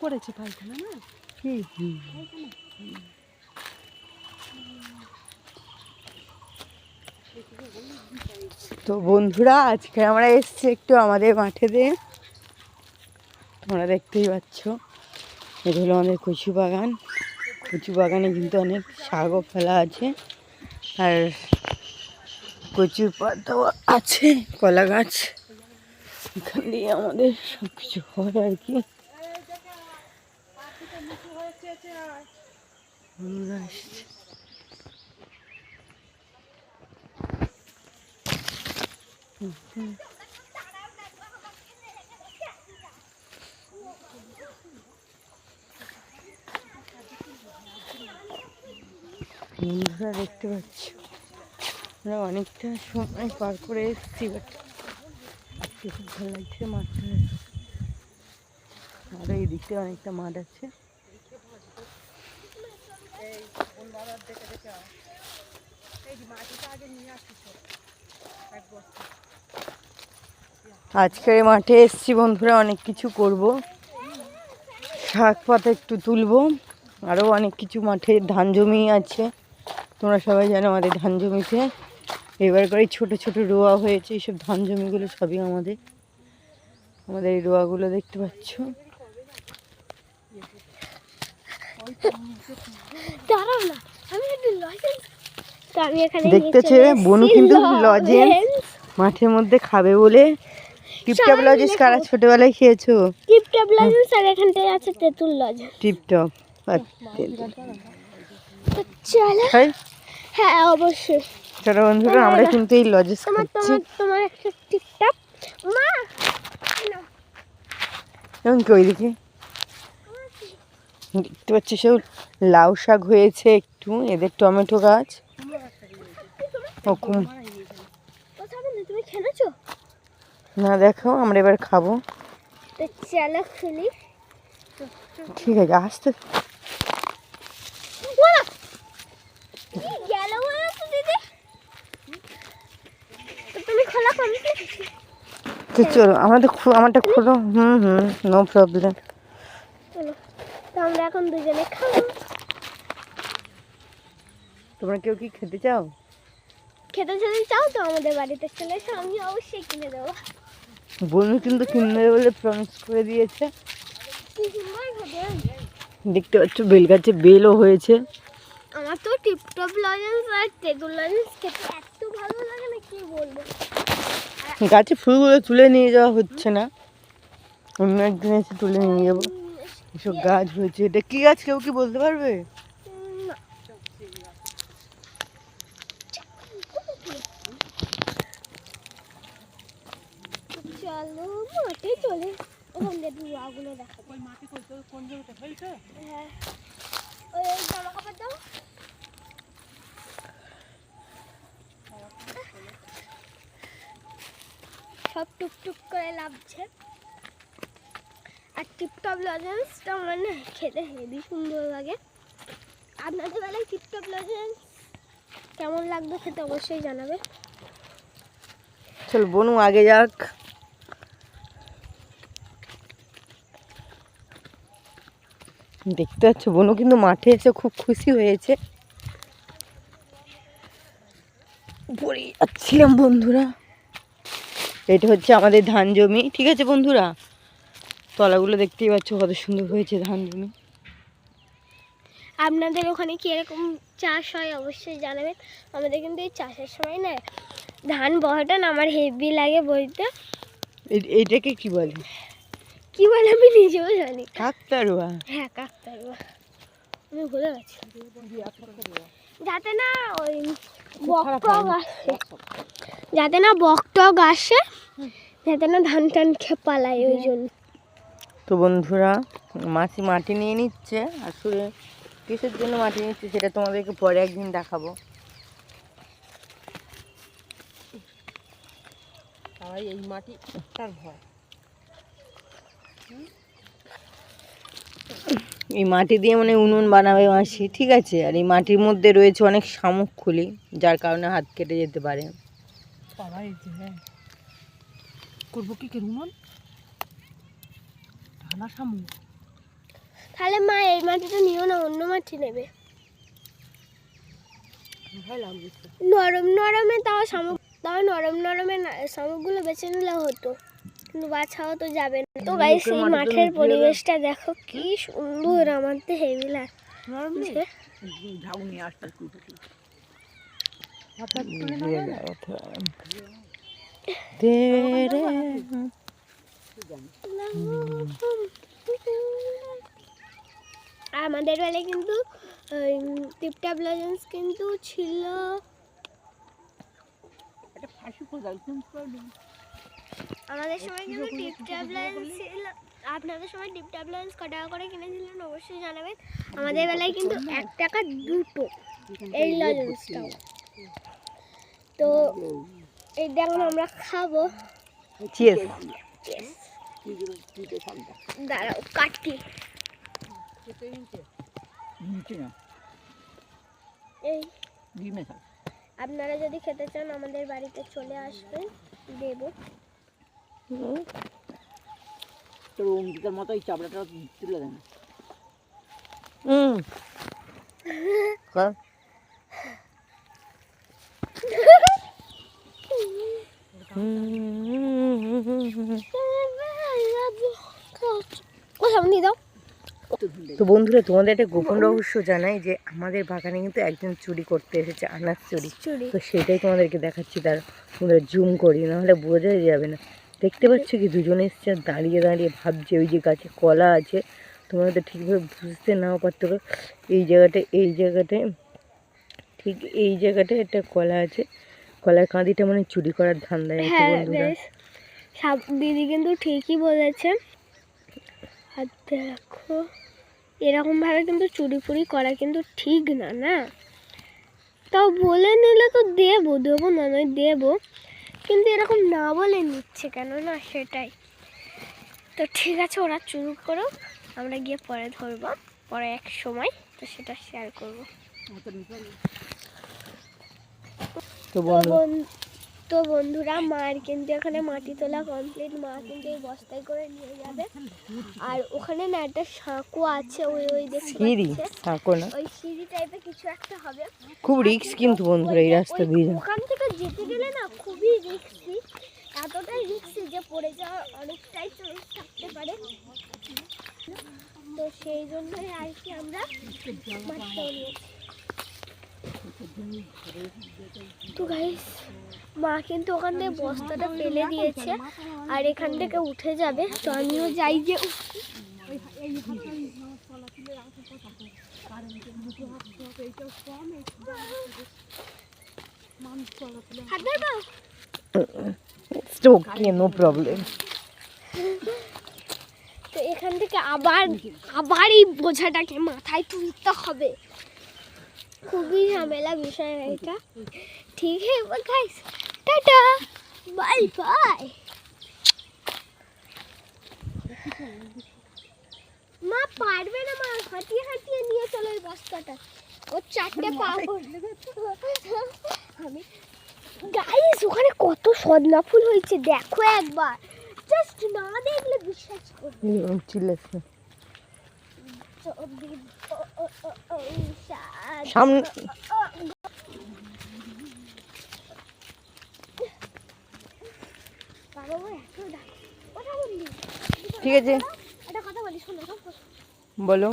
করেছে পায়খানা, না? তো বন্ধুরা, আজকে আমরা এসছি একটু আমাদের মাঠে দিয়ে। তোমরা দেখতেই পাচ্ছ, এটা হলো আমাদের কচু বাগান। কচু বাগানে কিন্তু অনেক শাকও ফেলা আছে। আর কচুর পাতাও আছে, কলা গাছ। এখান দিয়ে আমাদের সব কিছু হয় আর কি। আসছে। বন্ধুরা দেখতে পাচ্ছ আমরা অনেকটা সময় পার করে এসেছি বাট আজকে খুব ভালো লাগছে মাঠটা আরও এই দিকটা অনেকটা মাঠ আছে আজকের মাঠে এসছি বন্ধুরা অনেক কিছু করব। শাক পাতা একটু তুলবো। আরও অনেক কিছু মাঠে ধান জমি আছে। তোমরা সবাই জানো আমাদের ধান জমিতে। এবার করে ছোট ছোট রোয়া হয়েছে। এইসব ধান জমিগুলো সবই আমাদের। আমাদের এই রোয়াগুলো দেখতে পাচ্ছ। দাঁড়াও না আমি একটু দেখতেছে বনু কিন্তু লজেন্স মাঠের মধ্যে খাবে বলে টিপটপ লজেন্স কারা ছোটবেলায় খেয়েছো? টিপটপ লজেন্স আর এখানটায় আছে তেঁতুল লজেন্স টিপটপ? চলো। হ্যাঁ? অবশ্যই। চলো বন্ধুরা আমরা কিন্তু এই তোমার খাচ্ছি। তোমার তোমার একটা টিপটপ। মা! এবং কি ওইদিকে? দেখতে পাচ্ছি সব লাউ শাক হয়েছে একটু এদের টমেটো গাছ। ও তুমি খেলেছো? না দেখো আমরা এবার খাব। তো চলো খুলি। ঠিক আছে আসতে। তো তুমি তো চলো আমাদের আমারটা খোলো। হুম হুম নো প্রবলেম তো আমরা এখন দুজনে খাব। তোমরা কেউ কি খেতে চাও? খেতে যদি চাও তো আমাদের বাড়িতে চলে এসো আমি অবশ্যই কিনে দেবো। বনু কিন্তু কিনে দেবে বলে প্রমিস করে দিয়েছে। দেখতে পাচ্ছ বেল গাছে বেলও হয়েছে। আমার তো টিপটপ লজেন্স আর তেঁতুল লজেন্স খেতে এত ভালো লাগে না কি বলব? গাছে ফুলগুলো তুলে নিয়ে যাওয়া হচ্ছে না। অন্য একদিন এসে তুলে নিয়ে যাব। এসব গাছ হয়েছে। এটা কি গাছ কেউ কি বলতে পারবে? চলো মাঠে চলে ওখান দিয়ে ধোঁয়াগুলো দেখাবো ওই মাটি কোন জমিটা ফেলছে হ্যাঁ। ওই জামা কাপড় দাও। সব টুকটুক করে লাভছে। আর টিপটপ লজেন্সটা আমার না খেতে হেবি সুন্দর লাগে। আপনাদের বেলায় টিপটপ লজেন্স কেমন লাগবে খেতে অবশ্যই জানাবে। চল বনু আগে যাক। দেখতে পাচ্ছ বনু কিন্তু মাঠে এসে খুব খুশি হয়েছে। পড়ে যাচ্ছিলাম বন্ধুরা। এটা হচ্ছে আমাদের ধান জমি ঠিক আছে বন্ধুরা? তলাগুলো দেখতেই পাচ্ছ কত সুন্দর হয়েছে ধান জমি। আপনাদের ওখানে কি এরকম চাষ হয় অবশ্যই জানাবেন। আমাদের কিন্তু এই চাষের সময় না ধান বহাটা না আমার হেভি লাগে বইতে এই- এইটাকে কি বলে? কি বলে আমি নিজেও জানি। কাকতারুয়া হ্যাঁ কাকতারুয়া আমি ভুলে গেছি। যাতে না ওই বকটক আসে। যাতে না বকটক আসে যাতে না ধান টান খেয়ে পালায় ওই জন্য। তো বন্ধুরা মাসি মাটি নিয়ে নিচ্ছে আসলে কিসের জন্য মাটি নিচ্ছে সেটা তোমাদেরকে পরে একদিন দেখাবো। সবাই এই মাটি তার ভয়। এই মাটি দিয়ে মানে উনুন বানাবে মাসি ঠিক আছে? আর এই মাটির মধ্যে রয়েছে অনেক শামুক খুলি যার কারণে হাত কেটে যেতে পারে। বাবা এই যে হ্যাঁ। করব কি শামুক। তাহলে মা এই মাটিটা নিও না অন্য মাটি নেবে। নরম নরমে তাও শামুক তাও নরম নরমে না- শামুকগুলো বেছে নিলে হতো। কিন্তু বাছাও তো যাবে না। তো গাইস এই মাঠের পরিবেশটা দেখো কি সুন্দর আমাদের হেভি লাগছে আমাদের বেলায় কিন্তু টিপটাপ লজেন্স কিন্তু ছিল। একটা ফাঁসি কোদাল কিন্তু আমাদের সময় কিন্তু টিপটাপ লজেন্স ছিল। আপনাদের সময় টিপটাপ লজেন্স ক টাকা করে কিনেছিলেন অবশ্যই জানাবেন। আমাদের বেলায় কিন্তু এক টাকা দুটো এই লজেন্সটাও তো এইটা এখন আমরা খাব। দাঁড়াও কাটি এই। আপনারা যদি খেতে চান আমাদের বাড়িতে চলে আসবেন। দেবো। তোর অঙ্কিতার মতো এই চাপড়াটা তুলে দেয় না হুম তো বন্ধুরা তোমাদের একটা গোপন রহস্য জানাই যে আমাদের বাগানে কিন্তু একজন চুরি করতে এসেছে আনাজ চুরি। চুরি। তো সেটাই তোমাদেরকে দেখাচ্ছি তার তোমরা জুম করি নাহলে বোঝাই যাবে না। দেখতে পাচ্ছ কি? দুজনে এসছে আর দাঁড়িয়ে দাঁড়িয়ে ভাবছে ওই যে গাছে কলা আছে। তোমরা তো ঠিকভাবে বুঝতে নাও পারতো এই জায়গাটা এই জায়গাটায় ঠিক এই জায়গাটায় একটা কলা আছে। কলার কাঁদিটা মানে চুরি করার ধান্দায় আছে হ্যাঁ বন্ধুরা। দিদি কিন্তু ঠিকই বলেছে। আর দেখো এরকমভাবে কিন্তু চুরি ফুরি করা কিন্তু ঠিক না না? তাও বলে নিলে তো দেবো দেবো না নয় দেবো। কিন্তু এরকম না বলে নিচ্ছে কেন? না সেটাই। তো ঠিক আছে ওরা চুরু করো আমরা গিয়ে পরে ধরবো পরে এক সময় তো সেটা শেয়ার করব। তো বন্ধু তো বন্ধুরা মার কিন্তু এখানে মাটি তোলা কমপ্লিট মা কিন্তু এই বস্তায় করে নিয়ে যাবে। আর ওখানে না একটা সাঁকো আছে ওই ওই সিঁড়ি পাচ্ছে। না? ওই সিঁড়ি টাইপের কিছু একটা হবে। খুব রিস্ক কিন্তু বন্ধুরা এই রাস্তা দিয়ে। ওখান থেকে যেতে গেলে না খুবই রিক্সি এতটাই রিক্সি যে পড়ে যাওয়ার অনেকটাই চান্স থাকতে পারে। তো সেই জন্যই আর কি আমরা নিয়েছি। তো গাইস মা কিন্তু ওখান থেকে বস্তাটা ফেলে দিয়েছে আর এখান থেকে উঠে যাবে তো আমিও যাই যে হাত ধরবো? It's okay, no problem. তো এখান থেকে আবার আবার এই বোঝাটাকে মাথায় তুলতে হবে খুবই ঝামেলা বিষয় এটা ঠিক আছে গাইস টাটা বাই বাই মা পারবে না মা হাঁটিয়ে হাঁটিয়ে নিয়ে চলো এই বস্তাটা ও চারটে পা আমি গাইস ওখানে কত সদনা ফুল হয়েছে দেখো একবার জাস্ট না দেখলে বিশ্বাস করবে Mm, সাদ সামনে বাবা আমার এত ডাক কথা বললি ঠিক আছে। বলি।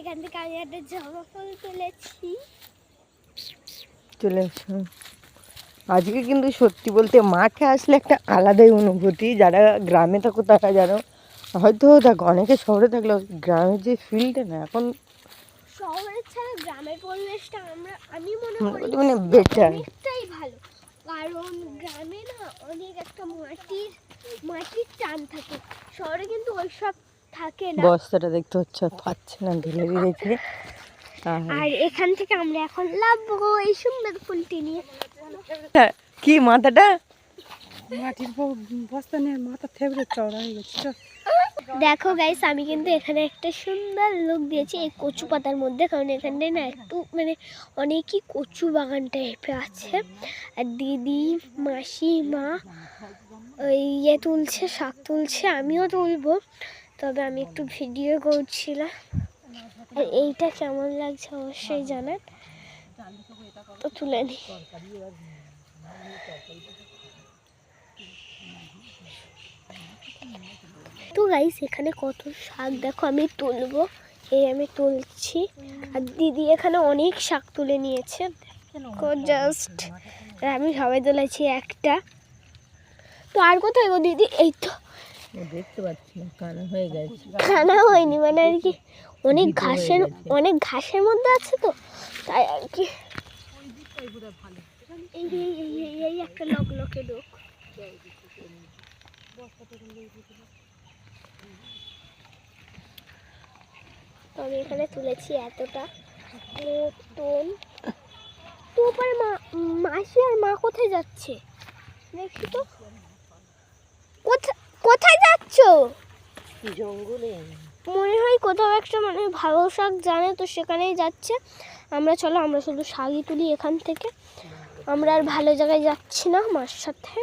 এখান থেকে আমি একটা জামা ফুল তুলেছি। চলে আজকে কিন্তু সত্যি বলতে মাঠে আসলে একটা আলাদাই অনুভূতি। যারা গ্রামে থাকো তারা জানো হয়তো দেখো অনেকে শহরে থাকলেও গ্রামের যে ফিলটা না এখন শহরের ছাড়া গ্রামের পরিবেশটা আমরা আমি মনে করি করি মানে বেটার অনেকটাই ভালো। কারণ গ্রামে না অনেক একটা মাটির মাটির টান থাকে। শহরে কিন্তু ওইসব থাকে না। বস্তাটা দেখতে হচ্ছে পাচ্ছে না ঢেলে দিয়েছে আর আর এখান থেকে আমরা এখন লাভবো এই সুন্দর ফুলটি নিয়ে। কি মাথাটা? মাটির বস্তা নিয়ে মাথা থেবড়ে চওড়া হয়ে গেছে। দেখো গাইস আমি কিন্তু এখানে একটা সুন্দর লুক দিয়েছি এই কচু পাতার মধ্যে, কারণ এখানটায় না একটু মানে অনেকই কচু বাগান টাইপের আছে। আর দিদি, মাসি, মা, ওই ইয়ে তুলছে, শাক তুলছে, আমিও তুলবো, তবে আমি একটু ভিডিও করছিলাম। আর এইটা কেমন লাগছে অবশ্যই জানান। তো তুলে নি। তো গাইস এখানে কত শাক? দেখো আমি তুলবো। এই আমি তুলছি। আর দিদি এখানে অনেক শাক তুলে নিয়েছে। জাস্ট আমি সবাই তুলেছি একটা। তো আর কোথায় গো দিদি? এই তো। দেখতে পাচ্ছি কানা হয়ে গেছে। খানা হয়নি মানে আর কি অনেক ঘাসের অনেক ঘাসের মধ্যে আছে তো তাই আর কি। এই এই এই এই এই একটা লক লকে লোক। আমি এখানে তুলেছি এতটা। মতন তো ওপরে মা মাসি আর মা কোথায় যাচ্ছে? দেখি তো। কোথায় কোথায় যাচ্ছো? জঙ্গলে। মনে হয় কোথাও একটা মানে ভালো শাক জানে তো সেখানেই যাচ্ছে। আমরা চলো আমরা শুধু শাকই তুলি এখান থেকে। আমরা আর ভালো জায়গায় যাচ্ছি না মার সাথে।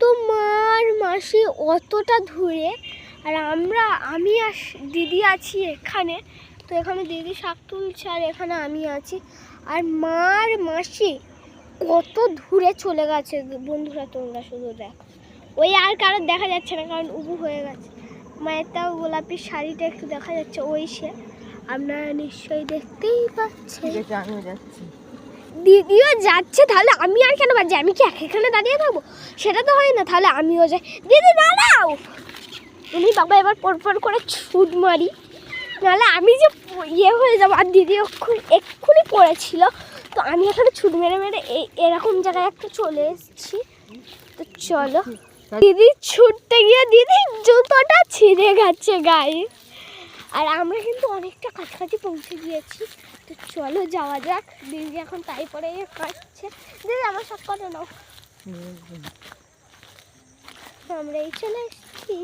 তো মার মাসি অতটা দূরে আর আমরা আমি আর দিদি আছি এখানে। তো এখানে দিদি শাক তুলছে আর এখানে আমি আছি। আর মার মাসি কত দূরে চলে গেছে বন্ধুরা তোমরা শুধু দেখো। ওই আর কারোর দেখা যাচ্ছে না কারণ উবু হয়ে গেছে। মায়ের তাও গোলাপি শাড়িটা একটু দেখা যাচ্ছে ওই সে। আপনারা নিশ্চয়ই দেখতেই পাচ্ছেন। আমিও যাচ্ছি। দিদিও যাচ্ছে তাহলে আমি আর কেন বাজে আমি কি এক এখানে দাঁড়িয়ে থাকব? সেটা তো হয় না তাহলে আমিও যাই। দিদি দাঁড়াও! উনি বাবা এবার পরপর করে ছুট মারি। নাহলে আমি যে ইয়ে হয়ে যাব, আর দিদি এক্ষুনি পড়েছিল। তো আমি এখানে ছুট মেরে মেরে এরকম জায়গায় একটা চলে এসেছি। তো চলো। দিদি ছুটতে গিয়ে দিদি জুতোটা ছিঁড়ে গেছে গায়ে। আর আমরা কিন্তু অনেকটা কাছাকাছি পৌঁছে গিয়েছি। তো চলো যাওয়া যাক। দিদি এখন তাই পরে কাটছে। দিদি, আমার সব কথা নাও। আমরা এই চলে এসেছি।